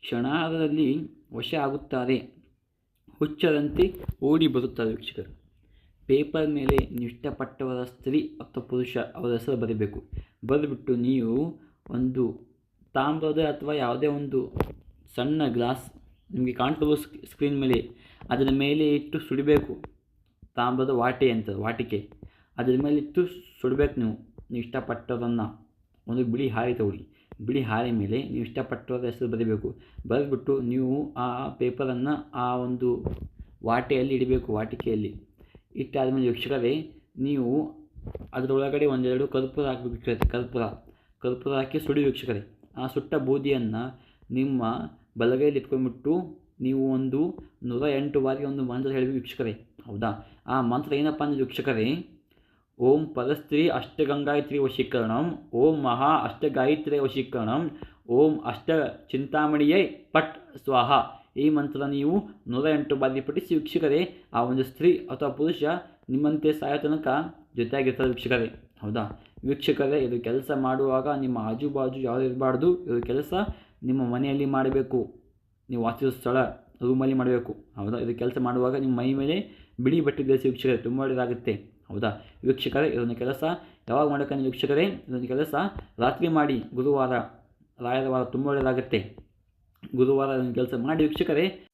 ಕ್ಷಣಾರ್ಧದಲ್ಲಿ ವಶ ಆಗುತ್ತಾರೆ. ಹುಚ್ಚರಂತೆ ಓಡಿ ಬರುತ್ತಾರೆ ವೀಕ್ಷಕರು. ಪೇಪರ್ ಮೇಲೆ ನಿಷ್ಠಪಟ್ಟವರ ಸ್ತ್ರೀ ಅಥವಾ ಪುರುಷ ಅವರ ಹೆಸರು ಬರೀಬೇಕು. ಬರೆದುಬಿಟ್ಟು ನೀವು ಒಂದು ತಾಮ್ರದ ಅಥವಾ ಯಾವುದೇ ಒಂದು ಸಣ್ಣ ಗ್ಲಾಸ್ ನಿಮಗೆ ಕಾಣ್ತದೆ ಸ್ಕ್ರೀನ್ ಮೇಲೆ, ಅದರ ಮೇಲೆ ಇಟ್ಟು ಸುಡಬೇಕು. ತಾಮ್ರದ ವಾಟೆ ಅಂತ, ವಾಟಿಕೆ. ಅದರ ಮೇಲೆ ಇಟ್ಟು ಸುಡಬೇಕು ನೀವು. ನೀವು ಇಷ್ಟಪಟ್ಟದನ್ನು ಒಂದು ಬಿಳಿ ಹಾರಿ ತಗೊಳ್ಳಿ. ಬಿಳಿ ಹಾಳೆ ಮೇಲೆ ನೀವು ಇಷ್ಟಪಟ್ಟಿರೋ ಹೆಸರು ಬರೀಬೇಕು. ಬರೆದ್ಬಿಟ್ಟು ನೀವು ಆ ಪೇಪರನ್ನು ಆ ಒಂದು ವಾಟೆಯಲ್ಲಿ ಇಡಬೇಕು, ವಾಟಿಕೆಯಲ್ಲಿ. ಇಟ್ಟಾದಮೇಲೆ ವೀಕ್ಷಕರೇ, ನೀವು ಅದರೊಳಗಡೆ ಒಂದೆರಡು ಕರ್ಪೂರ ಹಾಕಬೇಕು ಕರ್ಪೂರ. ಕರ್ಪೂರ ಹಾಕಿ ಸುಡಿ ವೀಕ್ಷಕರೇ. ಆ ಸುಟ್ಟ ಬೂದಿಯನ್ನು ನಿಮ್ಮ ಬಲಗೈಯಲ್ಲಿ ಇಟ್ಕೊಂಡ್ಬಿಟ್ಟು ನೀವು ಒಂದು ನೂರ ಎಂಟು ಬಾರಿ ಒಂದು ಮಂತ್ರ ಹೇಳಬೇಕು ವೀಕ್ಷಕರೇ. ಹೌದಾ? ಆ ಮಂತ್ರ ಏನಪ್ಪ ಅಂದರೆ ವೀಕ್ಷಕರೇ ಓಂ ಪರಸ್ತ್ರೀ ಅಷ್ಟಗಂಗಾಯತ್ರಿ ವಶೀಕರಣಂ ಓಂ ಮಹಾ ಅಷ್ಟಗಾಯತ್ರಿ ವಶೀಕರಣಂ ಓಂ ಅಷ್ಟ ಚಿಂತಾಮಣಿಯೇ ಪಟ್ ಸ್ವಾಹ ಈ ಮಂತ್ರ ನೀವು ನೂರ ಎಂಟು ಬಾರಿ ಪಠಿಸಿ ವೀಕ್ಷಕರೇ, ಆ ಒಂದು ಸ್ತ್ರೀ ಅಥವಾ ಪುರುಷ ನಿಮ್ಮಂತೆ ಸಾಯೋ ತನಕ ಜೊತೆಯಾಗಿರ್ತಾರೆ ವೀಕ್ಷಕರೇ. ಹೌದಾ? ವೀಕ್ಷಕರೇ, ಇದು ಕೆಲಸ ಮಾಡುವಾಗ ನಿಮ್ಮ ಆಜು ಬಾಜು ಯಾರು ಇರಬಾರ್ದು, ಇದು ಕೆಲಸ ನಿಮ್ಮ ಮನೆಯಲ್ಲಿ ಮಾಡಬೇಕು. ನೀವು ವಾಸಿಸುವ ಸ್ಥಳ. ರೂಮಲ್ಲಿ ಮಾಡಬೇಕು. ಹೌದಾ? ಇದು ಕೆಲಸ ಮಾಡುವಾಗ ನಿಮ್ಮ ಮೈ ಮೇಲೆ ಬಿಳಿ ಬಟ್ಟೆ ಧರಿಸಿ ವೀಕ್ಷಕರೇ, ತುಂಬ ಒಳ್ಳೆಯದಾಗುತ್ತೆ. ಹೌದಾ? ವೀಕ್ಷಕರೇ, ಇದೊಂದು ಕೆಲಸ ಯಾವಾಗ ಮಾಡಬೇಕಂದ್ರೆ ವೀಕ್ಷಕರೇ, ಇದೊಂದು ಕೆಲಸ ರಾತ್ರಿ ಮಾಡಿ, ಗುರುವಾರ, ರಾಯರ ವಾರ ತುಂಬ ಒಳ್ಳೆಯದಾಗುತ್ತೆ. ಗುರುವಾರ ಇದೊಂದು ಕೆಲಸ ಮಾಡಿ ವೀಕ್ಷಕರೇ.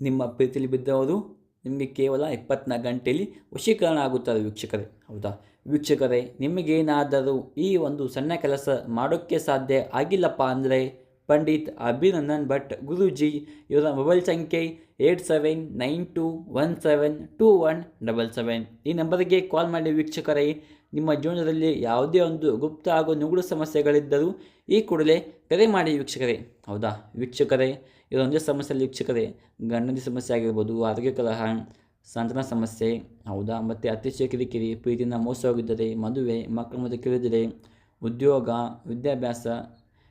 ನಿಮ್ಮ ಪ್ರೀತಿಯಲ್ಲಿ ಬಿದ್ದವರು ನಿಮಗೆ ಕೇವಲ ಇಪ್ಪತ್ನಾಲ್ಕು ಗಂಟೆಯಲ್ಲಿ ವಶೀಕರಣ ಆಗುತ್ತದೆ ವೀಕ್ಷಕರೇ. ಹೌದಾ? ವೀಕ್ಷಕರೇ, ನಿಮಗೇನಾದರೂ ಈ ಒಂದು ಸಣ್ಣ ಕೆಲಸ ಮಾಡೋಕ್ಕೆ ಸಾಧ್ಯ ಆಗಿಲ್ಲಪ್ಪ ಅಂದರೆ ಪಂಡಿತ್ ಅಭಿನಂದನ್ ಭಟ್, ಗುರೂಜಿ ಇವರ ಮೊಬೈಲ್ ಸಂಖ್ಯೆ eight seven nine two one seven two one double seven. ಈ ನಂಬರ್ಗೆ ಕಾಲ್ ಮಾಡಿ ವೀಕ್ಷಕರೇ, ನಿಮ್ಮ ಜೀವನದಲ್ಲಿ ಯಾವುದೇ ಒಂದು ಗುಪ್ತ ಹಾಗೂ ನುಗುಡು ಸಮಸ್ಯೆಗಳಿದ್ದರೂ ಈ ಕೂಡಲೇ ಕರೆ ಮಾಡಿ ವೀಕ್ಷಕರೇ. ಹೌದಾ? ವೀಕ್ಷಕರೇ, ಇದೊಂದೇ ಸಮಸ್ಯೆಯಲ್ಲಿ ವೀಕ್ಷಕರೇ. ಗಂಡನ ಸಮಸ್ಯೆ ಆಗಿರ್ಬೋದು, ಆರೋಗ್ಯ ಕಲಹ, ಸಂತಾನ ಸಮಸ್ಯೆ, ಹೌದಾ? ಮತ್ತು ಅತಿಶಯ ಕಿರಿಕಿರಿ, ಪ್ರೀತಿಯಿಂದ ಮೋಸ ಹೋಗಿದ್ದರೆ ಮದುವೆ, ಮಕ್ಕಳ ಮತ್ತು ಕಿರಿದರೆ ಉದ್ಯೋಗ, ವಿದ್ಯಾಭ್ಯಾಸ